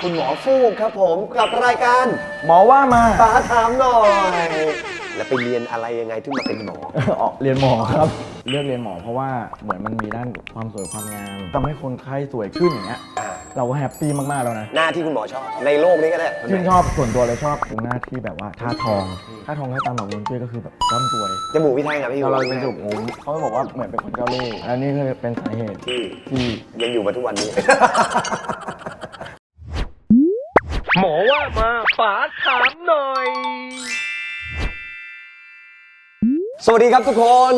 คุณหมอฟูกครับผมกับรายการหมอว่ามาป๋าถามหน่อย แล้วไปเรียนอะไรยังไงถึงมาเป็นหมอ ออกเรียนหมอครับ เลือกเรียนหมอเพราะว่าเหมือนมันมีด้านความสวยความงามทำให้คนไข้สวยขึ้นอย่างเงี้ยอ่า เราก็แฮปปี้มากๆแล้วนะหน้าที่คุณหมอชอบ ในโลกนี้ก็ได้ชื่นชอบส่วนตัวเลยชอบตรงหน้าที่แบบว่าท่าทองท่าทองถ้าตามหลักฮวงจุ้ยก็คือแบบร่ำรวยจมูกพี่แท่งอะพี่เราเราเป็นจุกงุ้มเขาบอกว่าเหมือนเป็นคนเจ้าเล่ห์และนี่คือเป็นสาเหตุที่ที่ยังอยู่มาทุกวันนี้ วัสดีครับทุกคน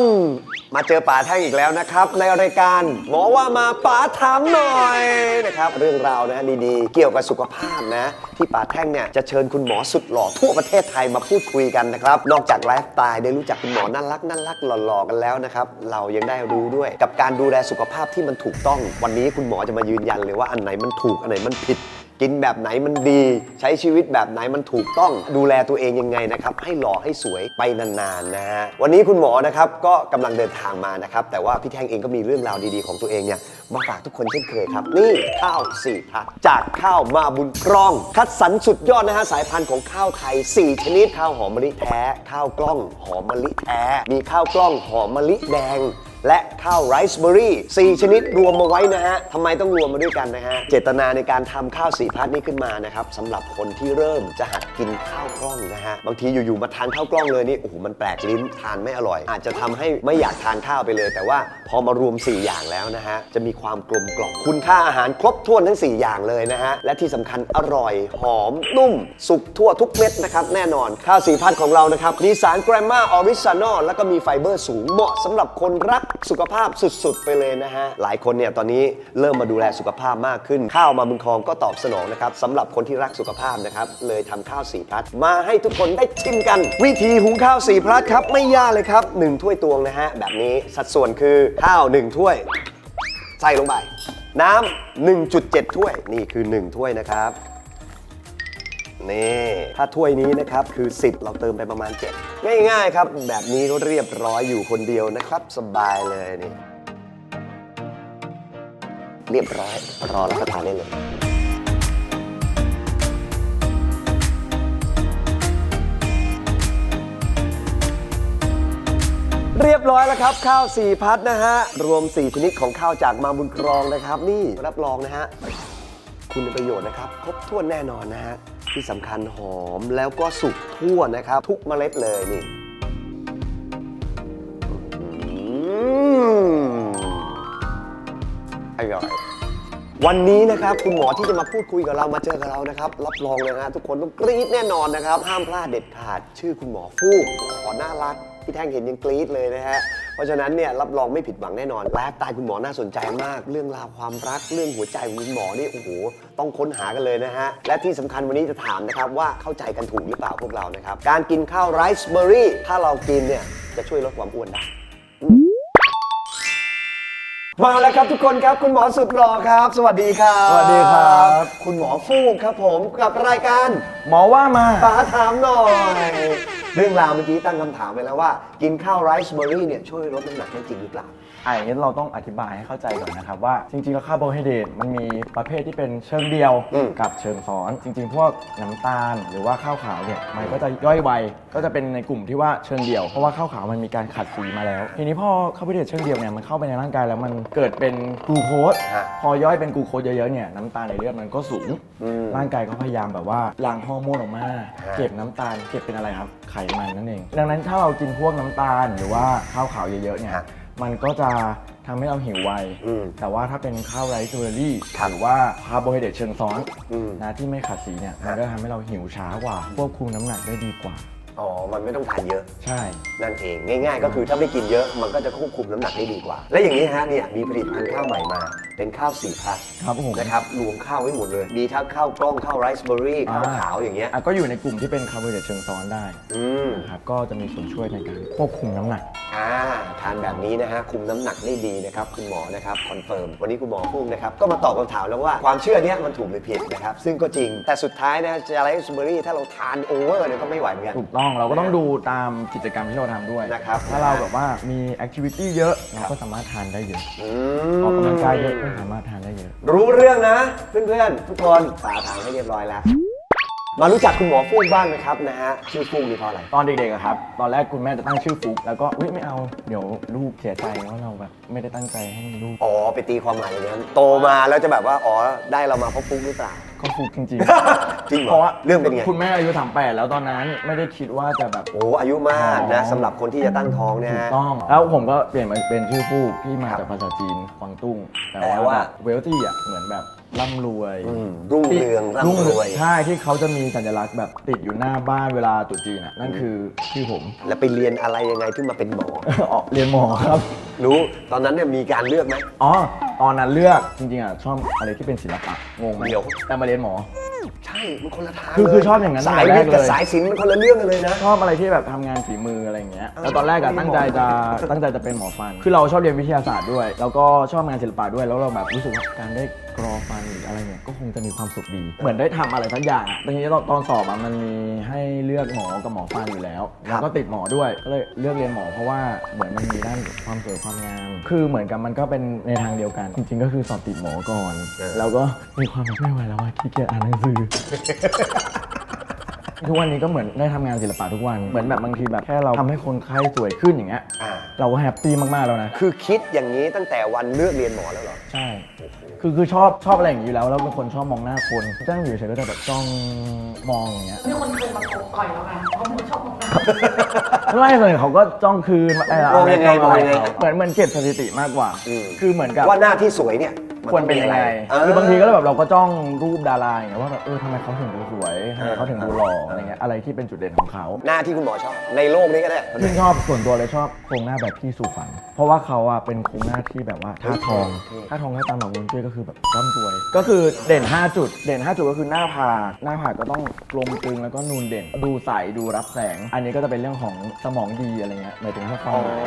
มาเจอป๋าแท่งอีกแล้วนะครับ ในรายการหมอว่ามาป๋าถามหน่อยนะครับ เรื่องราวนะดีๆ เกี่ยวกับสุขภาพนะ ที่ป๋าแท่งเนี่ยจะเชิญคุณหมอสุดหล่อทั่วประเทศไทยมาพูดคุยกันนะครับ นอกจากไลฟ์สไตล์ได้รู้จักคุณหมอน่ารักน่ารักหล่อๆกันแล้วนะครับ เรายังได้รู้ด้วยกับการดูแลสุขภาพที่มันถูกต้อง วันนี้คุณหมอจะมายืนยันเลยว่าอันไหนมันถูกอันไหนมันผิด กินแบบไหนมันดี ใช้ชีวิตแบบไหนมันถูกต้องดูแลตัวเองยังไงนะครับ ให้หล่อให้สวยไปนานๆนะฮะวันนี้คุณหมอนะครับก็กำลังเดินทางมานะครับ แต่ว่าพี่แท่งเองก็มีเรื่องราวดีๆของตัวเองเนี่ยมาฝากทุกคนเช่นเคยครับ นี่ข้าวสี่พัดจากข้าวมาบุญกรอง คัดสรรสุดยอดนะฮะสายพันธุ์ของข้าวไทย 4 ชนิดข้าวหอมมะลิแท้ ข้าวกล้องหอมมะลิแท้ มีข้าวกล้องหอมมะลิแดง และข้าวไรซ์เบอร์รี่4ชนิดรวมมาไว้นะฮะทำไมต้องรวมมาด้วยกันนะฮะ เจตนาในการทำข้าวสีพัดนี้ขึ้นมานะครับสำหรับคนที่เริ่มจะหัดกินข้าวกล้องนะฮะ บางทีอยู่ๆมาทานข้าวกล้องเลยนี่ โอ้โห มันแปลกลิ้นทานไม่อร่อย อาจจะทำให้ไม่อยากทานข้าวไปเลย แต่ว่าพอมารวม 4 อย่างแล้วนะฮะ จะมีความกลมกล่อมคุณค่าอาหารครบถ้วนทั้ง 4 อย่างเลยนะฮะ และที่สำคัญอร่อย หอม นุ่ม สุกทั่วทุกเม็ดนะครับแน่นอนข้าวสีพัดของเรานะครับมีสารแกรมมาออริซานอลแล้วก็มีไฟเบอร์สูงเหมาะสำหรับคนรักสุขภาพสุดๆ ไปเลยนะฮะ หลายคนเนี่ยตอนนี้เริ่มมาดูแลสุขภาพมากขึ้น ข้าวมาบุญคองก็ตอบสนองนะครับสำหรับคนที่รักสุขภาพนะครับเลยทำข้าวสีพลัดมาให้ทุกคนได้ชิมกัน วิธีหุงข้าวสีพลัดครับไม่ยากเลยครับหนึ่งถ้วยตวงนะฮะแบบนี้สัดส่วนคือข้าวหนึ่งถ้วย ใส่ลงไปน้ำ1.7 ถ้วยนี่คือ 1 ถ้วยนะครับ นี่ถ้าถ้วยนี้นะครับคือ 10 เราเติมไปประมาณ 7 ง่ายๆครับ แบบนี้ก็เรียบร้อยอยู่คนเดียวนะครับ สบายเลยนี่ เรียบร้อย รอรับประทานได้เลยเรียบร้อยแล้วครับ ข้าวสี่พัดนะฮะ รวม 4 ชนิดของข้าวจากมาบุญครองนะครับ นี่รับรองนะฮะ คุณประโยชน์นะครับ ครบถ้วนแน่นอนนะฮะ ที่สำคัญหอมแล้วก็สุกทั่วนะครับ ทุกเมล็ดเลยนี่อร่อยวันนี้นะครับคุณหมอที่จะมาพูดคุยกับเรามาเจอกับเรานะครับ รับรองเลยนะฮะทุกคนต้องกรี๊ดแน่นอนนะครับ ห้ามพลาดเด็ดขาด ชื่อคุณหมอฟูกขอน่ารักพี่แท่งเห็นยังกรี๊ดเลยนะฮะ เพราะฉะนั้นเนี่ยรับรองไม่ผิดหวังแน่นอนไลฟ์สไตล์คุณหมอน่าสนใจมาก เรื่องราวความรักเรื่องหัวใจของคุณหมอนี่โอ้โหต้องค้นหากันเลยนะฮะและที่สำคัญวันนี้จะถามนะครับว่าเข้าใจกันถูกหรือเปล่าพวกเรานะครับการกินข้าวไรซ์เบอร์รี่ถ้าเรากินเนี่ยจะช่วยลดความอ้วนได้มาแล้วครับทุกคนครับคุณหมอสุดหล่อครับ สวัสดีครับสวัสดีครับ คุณหมอฟูกครับผมกับรายการหมอว่ามาป๋าถามหน่อย เรื่องราวเมื่อกี้ตั้งคำถามไปแล้วว่า กินข้าวไรซ์เบอร์รี่เนี่ยช่วยลดน้ำหนักได้จริงหรือเปล่า อะอย่างนี้เราต้องอธิบายให้เข้าใจก่อนนะครับว่าจริงๆแล้วคาร์โบไฮเดรตมันมีประเภทที่เป็นเชิงเดียวอืม กับเชิงซ้อน จริง ๆ พวกน้ำตาล หรือว่าข้าวขาวเนี่ยมันก็จะย่อยไวก็จะเป็นในกลุ่มที่ว่าเชิงเดียว เพราะว่าข้าวขาวมันมีการขัดสีมาแล้ว ทีนี้พอคาร์โบไฮเดรตเชิงเดียวเนี่ยมันเข้าไปในร่างกายแล้วมันเกิดเป็นกลูโคสฮะ พอย่อยเป็นกลูโคสเยอะๆเนี่ยน้ำตาลในเลือดมันก็สูง อืม ร่างกายก็พยายามแบบว่าหลั่งฮอร์โมนออกมา ฮะ เก็บน้ำตาล เก็บเป็นอะไรครับ ไขมันนั่นเอง ดังนั้นถ้าเรากินพวกน้ำตาลหรือว่าข้าวขาวเยอะๆเนี่ย ฮะ มันก็จะทำให้เราหิวไว อืม แต่ว่าถ้าเป็นข้าวไรซ์เบอร์รี่ครับหรือว่าคาร์โบไฮเดรตเชิงซ้อนอืม นะที่ไม่ขัดสีเนี่ยฮะมันก็ทำให้เราหิวช้ากว่า ควบคุมน้ำหนักได้ดีกว่า อ๋อ มันไม่ต้องทานเยอะ ใช่ นั่นเองง่ายๆ ก็คือถ้าไม่กินเยอะมันก็จะควบคุมน้ำหนักได้ดีกว่า และอย่างนี้ฮะเนี่ยมีผลิตภัณฑ์ข้าวใหม่มา เป็นข้าวสี่พัดครับผม นะครับรวมข้าวไว้หมดเลย มีทั้งข้าวกล้องข้าวไรซ์เบอร์รี่ข้าวขาวอย่างเงี้ยอะก็อยู่ในกลุ่มที่เป็นคาร์โบไฮเดรตเชิงซ้อนได้อืม นะครับก็จะมีส่วนช่วยในการควบคุมน้ำหนัก อ่าทานแบบนี้นะฮะคุมน้ำหนักได้ดีนะครับคุณหมอนะครับคอนเฟิร์มวันนี้คุณหมอพุ่มนะครับก็มาตอบคำถามแล้วว่าความเชื่อเนี้ยมันถูกหรือผิดนะครับซึ่งก็จริงแต่สุดท้ายนะจาไรสเบอรี่ถ้าเราทานโอเวอร์เนี่ยก็ไม่ไหวเหมือนกัน ถูกต้องเราก็ต้องดูตามกิจกรรมที่เราทำด้วยนะครับถ้าเราแบบว่ามีแอคทิวิตี้เยอะเราก็สามารถทานได้เยอะอืออกกำลังกายเยอะมก็สามารถทานได้เยอะ รู้เรื่องนะ เพื่อนๆ ทุกคนสาทางให้เรียบร้อยแล้ว มารู้จักคุณหมอฟูกบ้างนะครับนะฮะชื่อฟูกนี่เพราะอะไร ตอนเด็กๆอะครับ ตอนแรกคุณแม่จะตั้งชื่อฟุกแล้วก็อุ๊ยไม่เอา เดี๋ยวลูกเสียใจว่าเราแบบไม่ได้ตั้งใจให้มีลูก อ๋อ ไปตีความหมายอย่างนั้นโตมาแล้วจะแบบว่า อ๋อ ได้เรามาเพราะฟุกหรือเปล่า ก็ฟุกจริงจริงๆเหรอเพราะว่าเรื่องเป็นไง คุณแม่อายุถามแปดแล้วตอนนั้นไม่ได้คิดว่าจะแบบ โอ้อายุมากนะอ๋อสำหรับคนที่จะตั้งท้องเนี่ยถูกฮะ ต้อง แล้วผมก็เปลี่ยนมาเป็นชื่อฟูกที่มาครับจากภาษาจีนกวางตุ้ง แต่แปลว่า ว่าเวลตี้อะ เหมือนแบบร่ำรวยอืมรุ่งเรืองร่ำรวย ใช่ที่เขาจะมีสัญลักษณ์แบบติดอยู่หน้าบ้านเวลาตรุษจีนอะนั่นคือชื่อผม แล้วไปเรียนอะไรยังไงถึงมาเป็นหมอ ออกเรียนหมอครับ รู้ตอนนั้นเนี่ยมีการเลือกไหม อ๋อตอนนั้นเลือกจริงๆอะชอบอะไรที่เป็นศิลปะงงไหมเดี๋ยว แต่มาเรียนหมอ ใช่มันคนละทางคือเลคือชอบอย่างนั้นสายตั้งแต่วิทย์แรกกับเลย สายศิลป์มันคนละเรื่องกันเลยนะ ชอบอะไรที่แบบทำงานฝีมืออะไรอย่างเงี้ย แล้วตอนแรกอะตั้งใจจะตั้งใจจะเป็นหมอฟัน คือเราชอบเรียนวิทยาศาสตร์ด้วย แล้วก็ชอบงานศิลปะด้วย แล้วเราแบบรู้สึกว่าการได้ กรอฟันหรืออะไรเนี่ยก็คงจะมีความสุขดี เหมือนได้ทำอะไรสักอย่างอะทีนี้ตอนตอนสอบอะมันมีให้เลือกหมอกับหมอฟันอยู่แล้วแล้วก็ติดหมอด้วย ก็เลยเลือกเรียนหมอเพราะว่าเหมือนมันมีด้านความสวยความงาม คือเหมือนกับมันก็เป็นในทางเดียวกัน จริงๆ ก็คือสอบติดหมอก่อนเออแล้วก็มีความแบบไม่ไหวแล้วว่าขี้เกียจอ่านหนังสือ ทุกวันนี้ก็เหมือนได้ทำงานศิลปะทุกวันเหมือนแบบบางทีแบบแค่เราทำให้คนไข้สวยขึ้นอย่างเงี้ยอ่าเราก็แฮปปี้มากๆแล้วนะ คือคิดอย่างนี้ตั้งแต่วันเลือกเรียนหมอแล้วเหรอ ใช่ คือคือชอบชอบอะไรอย่างนี้อยู่แล้ว แล้วเป็นคนชอบมองหน้าคนจ้างอยู่เฉยๆก็จะแบบจ้องมองอย่างเงี้ย มีคนเคยมาโกงก่อยแล้วไงเพราะหนูชอบมองหน้าไม่ส่วนใหญ่เขาก็จ้องคืนเอ่อมองยังไงะรมองยังไง เหมือนเหมือนเก็บสถิติมากกว่าอืมคือเหมือนกับ ว่าหน้าที่สวยเนี่ยมั ควรเป็นยังไงเออคือบางทีก็แบบเราก็จ้องรูปดาราอย่างเงี้ยว่าแบบเออทำไมเขาถึงดูสวยทำไมเขาถึงดูหล่ออะไรเงี้ยอะไรที่เป็นจุดเด่นของเขาหน้าที่คุณหมอชอบ ในโลกนี้ก็ได้ที่ชอบส่วนตัวเลยชอบโครงหน้าแบบพี่สู่ฝัน เพราะว่าเขาอะเป็นโครงหน้าที่แบบว่าท่าทองท่าทองท่าตามหลักฮวงจุ้ยก็คือแบบร่ำรวย ก็คือเด่น 5 จุด เด่น 5 จุดก็คือหน้าผากหน้าผากก็ต้องกลมกลึงแล้วก็นูนเด่น ดูใสดูรับแสง อันนี้ก็จะเป็นเรื่องของสมองดีอะไรเงี้ยหมายถึงถ้าควาอ๋มอหมาย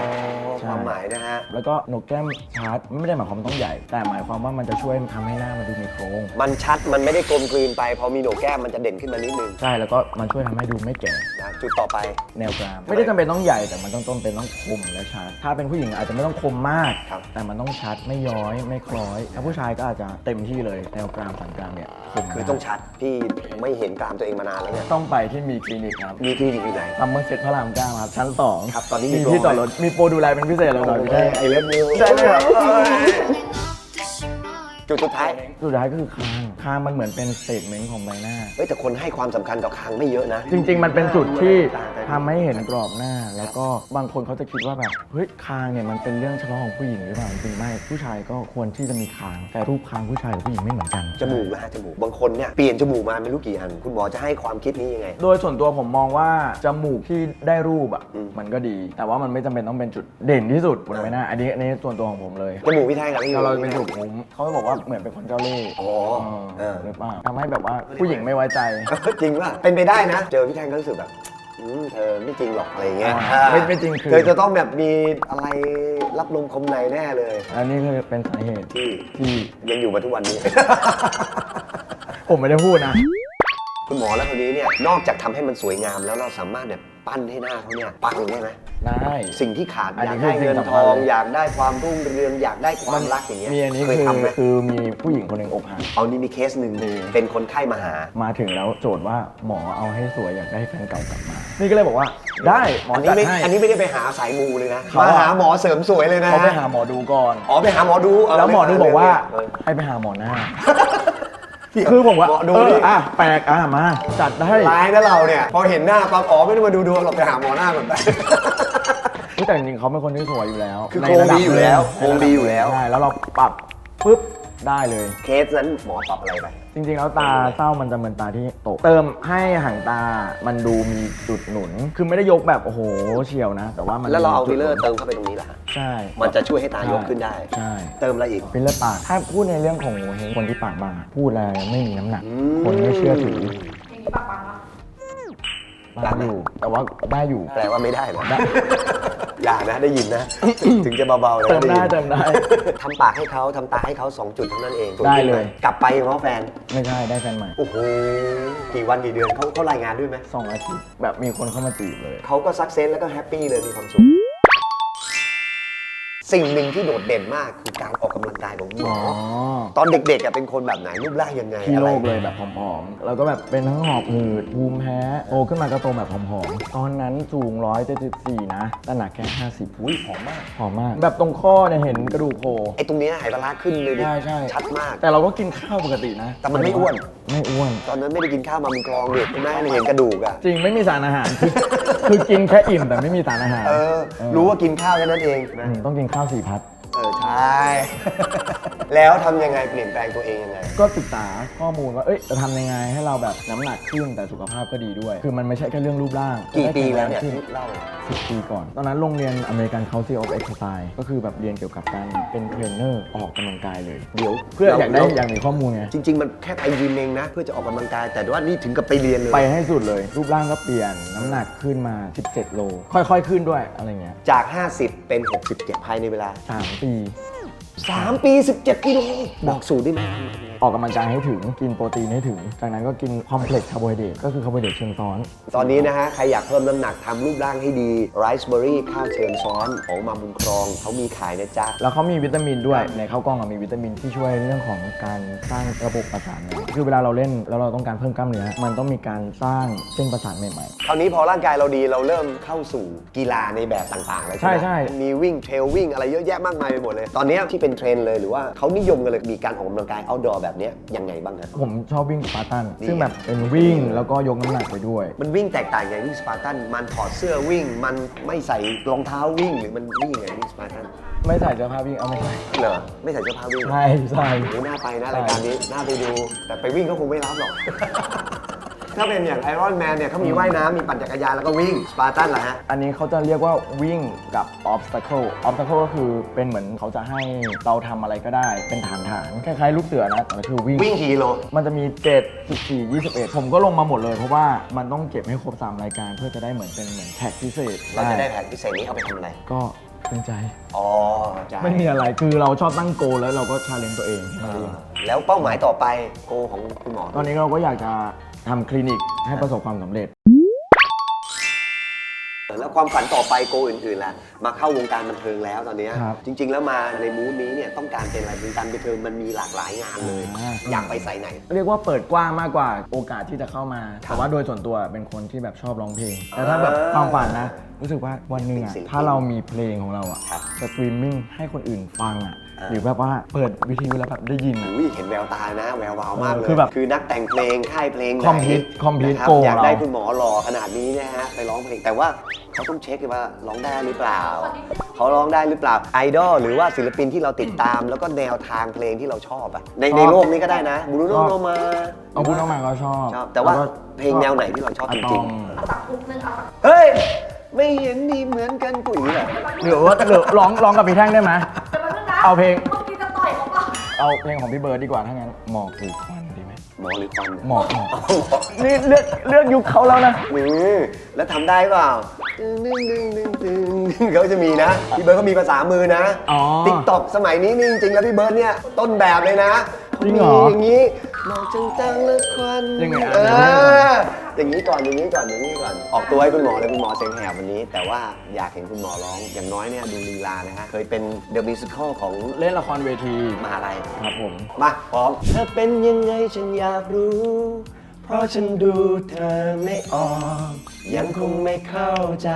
ใช่ความหมายนะฮะแล้วก็โหนกแก้มชาร์จไม่ได้หมายความว่าต้องใหญ่ แต่หมายความว่ามันจะช่วยทำให้หน้ามันดูมีโครงมันชัดมันไม่ได้กลมกลืนไป พอมีโหนกแก้มมันจะเด่นขึ้นมานิดนึงใช่แล้วก็มันช่วยทำให้ดูไม่แก่นะจุดต่อไป แนวกรามไม่ได้จำเป็นต้องใหญ่แต่มันต้องต้นเป็นต้องคมและชัด ถ้าเป็นผู้หญิงอาจจะไม่ต้องคมมาก ครับ แต่มันต้องชัดไม่ย้อยไม่คล้อยถ้าผู้ชายก็อาจจะเต็มที่เลยแนวกรามสันกรามเนี่ยคมคือมากต้องชัดพี่ไม่เห็นกรามตัวเองมานานแล้วเนี่ยต้องไปที่มีคลินิกครับ มีคลินิกอยู่ไหนทำเมื่อเซ็ตพระรามเก้าครับชั้นสองครับตอนนี้มีมีโปรที่จอดรถมีโปรดูแลเป็นพิเศษเลยหน่อยพี่แท้ไอเลิฟนิวใช่เลยครับ จุดสุดท้าย สุดท้ายก็คือคาง คางมันเหมือนเป็นสเตทเมนต์ของใบหน้า เฮ้ยแต่คนให้ความสำคัญต่อคางไม่เยอะนะ จริง ๆ มันเป็นจุดที่ต่างกันทำให้เห็นกรอบหน้า แล้วก็บางคนเขาจะคิดว่าแบบเฮ้ยคางเนี่ยมันเป็นเรื่องเฉพาะของผู้หญิงหรือเปล่าจริงๆไม่ ผู้ชายก็ควรที่จะมีคาง แต่รูปคางผู้ชายกับผู้หญิงไม่เหมือนกัน จมูกนะฮะจมูก บางคนเนี่ยเปลี่ยนจมูกมาไม่รู้กี่อัน คุณหมอจะให้ความคิดนี้ยังไง โดยส่วนตัวผมมองว่าจมูกที่ได้รูปอะอืมมันก็ดี แต่ว่ามันไม่จำเป็นต้องเป็นจุดเด่นที่สุดบนใบหน้าอันนี้อันนี้ส่วนตัวของผมเลยจมูกพี่แท่งกับพี่ เราเป็นจุดผมเขาบอกว่าเหมือนเป็นคนเจ้าเล่ห์อ๋อเออ หรือเปล่าทำให้แบบว่าผู้หญิงไม่ไว้ใจ จริงป่ะ เป็นไปได้นะ เจอพี่แท่งก็รู้สึกแบบอืมเธอไม่จริงหรอกอะไรเงี้ยอ่าไม่ไม่จริงคือ เธอจะต้องแบบมีอะไรรับลมคมในแน่เลย อันนี้คือเป็นสาเหตุที่ที่ยังอยู่มาทุกวันนี้ ผมไม่ได้พูดนะ คุณหมอแล้วคนนี้เนี่ย นอกจากทำให้มันสวยงามแล้วเราสามารถแบบปั้นให้หน้าเขาเนี่ยปังได้ไหม ได้สิ่งที่ขาดอันอนี้ยากได้คือสิ่เงิงนสำทคัญอง เลย อยากได้ความรุ่งเรืองอยากได้ความรักอย่างเงี้ยมีอันนี้เคยคือทำไหมคือมีผู้หญิงคนหนึ่งอกหัก เอานี่มีเคสหนึ่งมี เป็นคนไข้มาหา มาถึงแล้วโจทย์ว่าหมอเอาให้สวยอยากได้แฟนเก่ากลับมา นี่ก็เลยบอกว่า ได้หมออันนี้จัดไม่ให้ อันนี้ไม่ได้ไปหาสายมูเลยนะเขามาอะ หาหมอเสริมสวยเลยนะเขาไปหาหมอดูก่อน อ๋อไปหาหมอดูเแล้วหมอดูบอกว่าเออให้ไปหาหมอหน้า เดี๋ยวคือผมว่าหมอดูเออนี่อะแปลกอะมา จัดได้ ร้ายนะเราเนี่ย พอเห็นหน้าปั๊บอ๋อไม่ได้มาดูดวงหรอกไปหาหมอหน้าก่อนไป แต่จริงๆเขาเป็นคนที่สวยอยู่แล้วคือในโครงระดับดีอยู่แล้วหนึ่โครงดีอยู่แล้ว ใช่แล้วเราปรับปุ๊บได้เลย เคสนั้นหมอปรับอะไรไป จริงๆ แล้วตาเศร้ามันจะเหมือนตาที่ตก เติมให้หางตามันดูมีจุดหนุน คือไม่ได้ยกแบบ โอ้โหเฉียวนะ แต่ว่ามันแล้วเราเอาจุฟิดลหเลอนุร์นเติมเข้าไปตรงนี้แหละใช่มันจะช่วยให้ตายกขึ้นได้ ใช่ เติมอะไรอีก ฟิลเลอร์ปาก ถ้าพูดในเรื่องของโงเฮงคนที่ปากบางอะพูดอะไรไม่มีน้ำหนักอืมคนไม่เชื่อถืออ ย่างนี้ปากบางปะตามอยู่ แต่ว่าได้อยู่ แปลว่าไม่ได้เหรออย่านะได้ยินนะ ถึงจะเบาๆนะเติมได้ยินเติมได้ทำปากให้เขาทำตาให้เขาสองจุดเท่านั้นเองได้เลย กลับไปง้อแฟนไม่ใช่ได้แฟนใหม่โอ้โหกี่วันกี่เดือนเขาเขารายงานด้วยไหมสองอาทิตย์แบบมีคนเข้ามาจีบเลยเขาก็ซักเซสแล้วก็แฮปปี้เลยมีความสุข สิ่งหนึ่งที่โดดเด่นมากคือการออกกำลังกายของหมอ๋ออตอนเด็กๆอะเป็นคนแบบไหนรูปร่างยังไงที่อะโลไร กเลยแบบผอมๆ แล้วก็แบบเป็นทั้งหอบหืดภูมิแพ้โตขึ้นมาก็โตแบบผอมๆ ตอนนั้นสูง174นะแต่หนักแค่ 50อุ้ยผอมมากผอมมาก แบบตรงข้อเนี่ยเห็นกระดูกโผล่ ไอ้ตรงเนี้ยหายปลาร้าขึ้นเลยดิใช่ใช่ ชัดมาก แต่เราก็กินข้าวปกตินะ แต่มันไม่อ้วน ไม่อ้วน ตอนนั้นไม่ได้กินข้าวมามึงกรองดิแม่เห็นกระดูกอะจริงไม่มีสารอาหาร คือคือกินแค่อิ่มแต่ไม่มีสารอาหารเออ รู้ว่ากินข้าวแค่นั้นเองนะอืมต้องกินข้าวสี่พัด แล้วทำยังไงเปลี่ยนแปลงตัวเองยังไง ก็ศึกษาข้อมูลว่า เอ้ย จะทำยังไงให้เราแบบน้ำหนักขึ้นแต่สุขภาพก็ดีด้วย คือมันไม่ใช่แค่เรื่องรูปร่างกี่ปีแล้วเนี่ยขึ้ที่เล่า สิบปีก่อน ตอนนั้นโรงเรียนอเมริกัน Council of Exercise ก็คือแบบเรียนเกี่ยวกับการเป็นเทรนเนอร์ออกกำลังกายเลย เดี๋ยวเพื่ออยากได้เราอยากมีข้อมูลไง จริง ๆ มันแค่ไปยิมเองนะ เพื่อจะออกกำลังกาย แต่ว่านี่ถึงกับไปเรียนเลย ไปให้สุดเลย รูปร่างก็เปลี่ยน น้ำหนักขึ้นมา 17 โล ค่อยๆ ขึ้นด้วยอะไรเงี้ยจาก 50 เป็น 67 ภายในเวลา สามปี 3 ปี 17กิโลบอกสูตรได้ไหม ออกกำลังกายให้ถึง กินโปรตีนให้ถึง จากนั้นก็กินคอมเพล็กซ์คาร์โบไฮเดรตก็คือคาร์โบไฮเดรตเชิงซ้อน ตอนนี้นะฮะ ใครอยากเพิ่มน้ำหนักทำรูปร่างให้ดีไรซ์เบอร์รี่ข้าวเชิญซ้อนของมาบุญครองเขามีขายนะจ๊ะ แล้วเขามีวิตามินด้วยในข้าวกล้องอะมีวิตามินที่ช่วยเรื่องของการสร้างระบบประสาทเนี่ยคือเวลาเราเล่นแล้วเราต้องการเพิ่มกล้ามเนื้อมันต้องมีการสร้างเส้นประสาทใหม่ คราวนี้พอร่างกายเราดีเราเริ่มเข้าสู่กีฬาในแบบต่างๆ แล้วใช่ไหมใช่ใช่ มีวิ่งเทรลวิ่งอะไรเยอะแยะมากมายไปหมดเลย ตอนนี้ที่เป็นเทรนด์เลยหรือว่าเขานิยมกันเลยมีการออกกำลังกาย outdoor แบบเนี้ยยังไงบ้างฮะๆผมชอบวิ่งสปาร์ตันดีซึ่งแบบเป็นวิ่งแล้วก็ยกน้ำหนักไปด้วย มันวิ่งแตกต่างยังไงวิ่งสปาร์ตัน มันถอดเสื้อวิ่ง มันไม่ใส่รองเท้าวิ่งหรือมันวิ่งยังไงวิ่งสปาร์ตัน ไม่ใส่เสื้อผ้าวิ่งเอาไม่ใส่เหรอ ไม่ใส่เสื้อผ้าวิ่งใช่ใช่โอ้ยน่าไปนะใช่รายการนี้น่าไปดู แต่ไปวิ่งก็คงไม่รับหรอก ถ้าเป็นอย่างไอรอนแมนเนี่ยเขามีว่ายน้ำมีปั่นจักรยานแล้วก็วิ่งสปาร์ตันล่ะฮะ อันนี้เขาจะเรียกว่าวิ่งกับ obstacle obstacle ก็คือเป็นเหมือนเขาจะให้เราทำอะไรก็ได้ เป็นฐานฐานๆคล้ายๆ ลูกเสือนะแต่คือวิ่ง วิ่งกี่กิโล มันจะมี 7 14 21 ผมก็ลงมาหมดเลย เพราะว่ามันต้องเก็บให้ครบ 3 รายการเพื่อจะได้เหมือนเป็นเหมือนแท็กพิเศษเราจะได้แผนพิเศษนี้เอาไปทำอะไร ก็เป็นใจ อ๋อใช่ไม่มีอะไรคือเราชอบตั้งโกลแล้วเราก็ชาเลนจ์ตัวเองแค่นั้นเองแล้วเป้าหมายต่อไปโกของคุณหมอ ตอนนี้เราก็อยากจะ ทำคลินิกให้ประสบความสำเร็จ แล้วความฝันต่อไปโกอื่นๆล่ะ มาเข้าวงการบันเทิงแล้วตอนเนี้ยครับ จริง ๆ แล้วมาในมูดนี้เนี่ยต้องการเป็นอะไรวงการบันเทิงมันมีหลากหลายงานเลยอ่าอยากไปสายไหน เรียกว่าเปิดกว้างมากกว่าโอกาสที่จะเข้ามาครับแต่ว่าโดยส่วนตัวเป็นคนที่แบบชอบร้องเพลง แต่ถ้าแบบความฝันนะ รู้สึกว่าวันหนึ่งเป็นอะศิลปินถ้าเรามีเพลงของเราอะครับ สตรีมมิ่งให้คนอื่นฟังอะอ่า หรือแบบว่าเปิดวิทยุแล้วแบบได้ยินอะ อุ้ยเห็นแววตานะ แวววาวมากเลย คือแบบคือนักแต่งเพลงค่ายเพลงไหน Compete Compete นะครับ Go อยากได้เรา คุณหมอหล่อขนาดนี้นะฮะไปร้องเพลงแต่ว่าเขาต้องเช็คว่าร้องได้หรือเปล่าเขาร้องได้หรือเปล่าไอดอลหรือว่าศิลปินที่เราติดตาม แล้วก็แนวทางเพลงที่เราชอบอะในในโลกนี้ก็ได้นะบูรุโนโนมา เอาพูดออกมาก็ชอบชอบแต่ว่าล้ก็เพลงแนวไหนที่เราชอบจริงอะตอมเอาสักคุกนึงเอาสักๆ เฮ้ย ไม่เห็นมีเหมือนกันปุ๋ยเหรอหรือว่าหรือร้องร้องกับพี่แท่งได้ไหมจะมา เรื่องนะเอาเพลงเมื่อกี้จะต่อยเขาเปล่าเอาเพลงของพี่เบิร์ดดีกว่าถ้างั้นหมอกหรือควันดีไหมหมอหรือควันหมอกหมอกนี่เลือกเลือกยุคเขาแล้วนะนี่แล้วทำได้เปล่าตึงตึงตึงตึงตึงเขาจะมีนะพี่เบิร์ดเขามีภาษามือนะอ๋อติ๊กต็อกสมัยนี้นี่จริงๆแล้วพี่เบิร์ดเนี่ยต้นแบบเลยนะจริงเหรอ มีอย่างนี้หมอกจังๆและควันยังไงอะ เอเดี๋ยวให้ดูอ อย่างนี้ก่อนอย่างนี้ก่อนอย่างนี้ก่อน ออกตัวให้คุณหมอเลยคุณหมอเสียงแหบวันนี้ แต่ว่าอยากเห็นคุณหมอร้องอย่างน้อยเนี่ยดูลีลานะฮะเคยเป็นเดอะมิวสิคลของเล่นละครเวทีมหาลัยครับผม มาพร้อมเธอเป็นยังไงฉันอยากรู้ เพราะฉันดูเธอไม่ออก ยังคงไม่เข้าใจ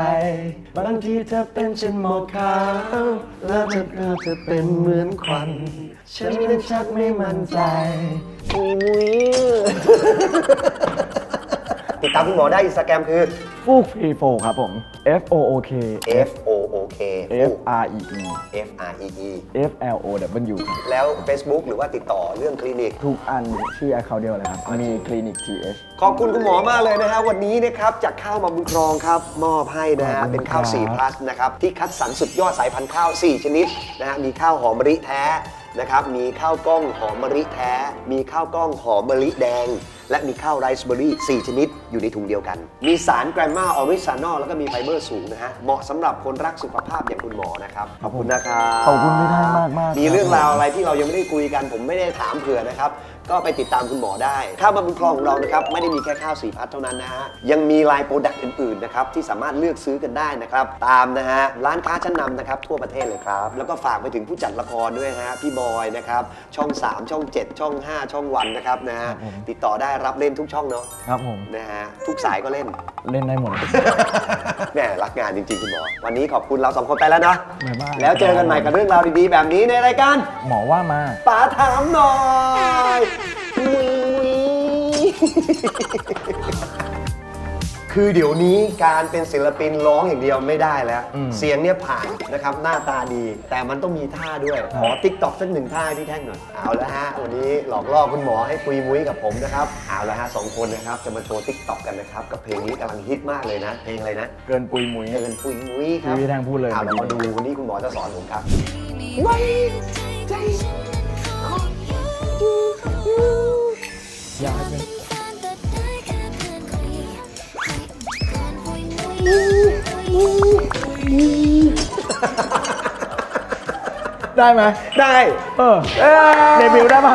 บางทีเธอเป็นฉันหมอกขาวแล้วเธอเธอเธอเป็นเหมือนควัน ฉันเลยชักไม่มั่นใจมุยมุยติดตาม คุณหมอได้อินสตาแกรมคือ ฟูกฟรีโฟครับผม F O O K F O O K F R E E F R E E F L O W ครับแล้ว Facebook หรือว่าติดต่อเรื่องคลินิก ทุกอันชื่อแอคเคาท์เดียวเลยครับ มีคลินิก TH ขอบคุณคุณหมอมากเลยนะฮะวันนี้นะครับจากข้าวมาบุญครองครับ มอบให้นะฮะขอบคุณเป็นข้าวครับ4 plus นะครับที่คัดสรรสุดยอดสายพันธุ์ข้าว 4 ชนิดนะฮะมีข้าวหอมมะลิแท้นะครับมีข้าวกล้องหอมมะลิแท้ มีข้าวกล้องหอมมะลิแดง และมีข้าวไรซ์เบอร์รี่ 4 ชนิดอยู่ในถุงเดียวกัน มีสารแกรมมาออริซานอลแล้วก็มีไฟเบอร์สูงนะฮะ เหมาะสำหรับคนรักสุขภาพอย่างคุณหมอนะครับ ขอบคุณนะครับขอบคุณพี่แท่งมากมากๆมีเรื่องคบราวอะไรที่เรายังไม่ได้คุยกัน ผมไม่ได้ถามเผื่อนะครับก็ไปติดตามคุณหมอได้ ข้าวบำรุงคลองของเรานะครับไม่ได้มีแค่ข้าวสีพัดเท่านั้นนะฮะยังมีไลน์โปรดักต์อื่นๆนะครับที่สามารถเลือกซื้อกันได้นะครับตามนะฮะร้านค้าชั้นนำนะครับทั่วประเทศเลยครับแล้วก็ฝากไปถึงผู้จัดละครด้วยฮะพี่บอยนะครับช่อง 3 ช่อง 7 ช่อง 5 ช่องวันนะครับนะฮะครับผมติดต่อได้รับเล่นทุกช่องเนาะครับผม นะฮะทุกสายก็เล่น เล่นได้หมด แหมรักงานจริง ๆ คุณหมอ วันนี้ขอบคุณเราสองคนไปแล้วนะ บ๊ายบาย แล้วเจอกันใหม่กับเรื่องราวดีๆ แบบนี้ในรายการหมอว่ามา ป๋าถามหน่อยอุ๊ย คือเดี๋ยวนี้การเป็นศิลปินร้องอย่างเดียวไม่ได้แล้วอืมเสียงเนี่ยผ่านนะครับหน้าตาดี แต่มันต้องมีท่าด้วย ขอติ๊กต็อกสักหนึ่งท่าให้พี่แท่งหน่อย เอาละฮะ วันนี้หลอกล่อคุณหมอให้คุยมุ้ยกับผมนะครับ เอาละฮะสองคนนะครับจะมาโชว์ติ๊กต็อกกันนะครับกับเพลงนี้กำลังฮิตมากเลยนะ เพลงอะไรนะเกินปุยมุยเดินปุยมุ้ยครับที่พี่แท่งพูดเลยเอาเราเมื่มาอกี้ดูวันนี้คุณหมอจะสอนผมครับอย ได้ไหมได้ เออเดบิวต์ได้ปะ